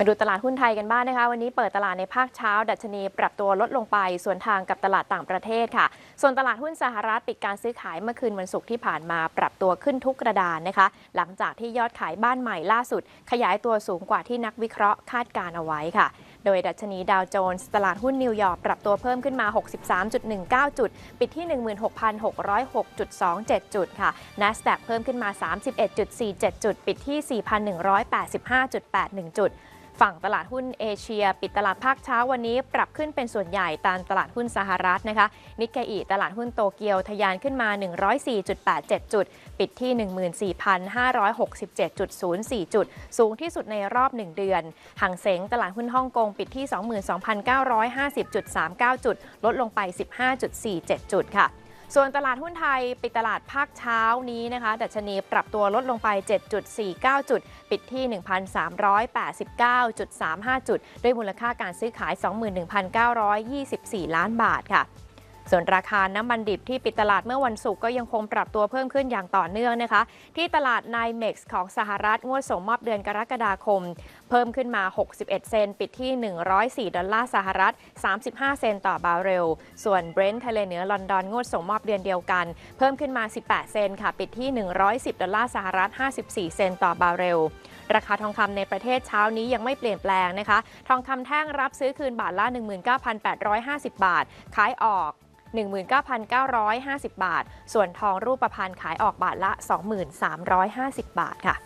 มาดูตลาดหุ้นไทยกันบ้างนะคะ วันนี้เปิดตลาดในภาคเช้า ดัชนีปรับตัวลดลงไปส่วนทางกับตลาดต่างประเทศค่ะ ส่วนตลาดหุ้นสหรัฐปิดการซื้อขายเมื่อคืนวันศุกร์ที่ผ่านมาปรับตัวขึ้นทุกกระดานนะคะ หลังจากที่ยอดขายบ้านใหม่ล่าสุด ขยายตัวสูงกว่าที่นักวิเคราะห์คาดการเอาไว้ค่ะ โดยดัชนีดาวโจนส์ตลาดหุ้นนิวยอร์กปรับตัวเพิ่มขึ้นมา 63.19 จุด ปิดที่ 16,606.27 จุดค่ะ NASDAQ เพิ่มขึ้นมา 31.47 จุด ปิดที่ 4,185.81 จุด ฝั่งตลาดหุ้นเอเชีย ปิดตลาดภาคเช้าวันนี้ปรับขึ้นเป็นส่วนใหญ่ตามตลาดหุ้นสหรัฐนะคะ นิกเกอิตลาดหุ้นโตเกียวทะยานขึ้นมา 104.87 จุด ปิดที่ 14,567.04 จุด สูงที่สุดในรอบ 1 เดือนห่างเสงตลาดหุ้นฮ่องกงปิดที่ 22,950.39 จุด ลดลงไป 15.47 จุดค่ะ ส่วนตลาดหุ้นไทยปิดตลาดภาคเช้านี้นะคะดัชนีปรับตัวลดลงไป 7.49 จุด ปิดที่ 1,389.35 จุด ด้วยมูลค่าการซื้อขาย 21,924 ล้านบาทค่ะ ส่วนราคาน้ำมันดิบที่ปิดตลาดเมื่อวันศุกร์ก็ยังคงปรับตัวเพิ่มขึ้นอย่างต่อเนื่องนะคะ ที่ตลาด NYMEX ของสหรัฐงวดส่งมอบเดือนกรกฎาคม เพิ่มขึ้นมา 61 เซนต์ปิดที่ 104 ดอลลาร์สหรัฐ 35 เซนต์ต่อบาร์เรล ส่วน Brent ทะเลเหนือลอนดอนงวดส่งมอบเดือนเดียวกัน เพิ่มขึ้นมา 18 เซนต์ค่ะปิดที่ 110 ดอลลาร์สหรัฐ 54 เซนต์ต่อบาร์เรลราคาทองคำในประเทศเช้านี้ยังไม่เปลี่ยนแปลงนะคะ ทองคำแท่งรับซื้อคืนบาทละ 19,850 บาท ขายออก 19,950 บาท ส่วนทองรูปพรรณขายออกบาทละ 2,350 บาทค่ะ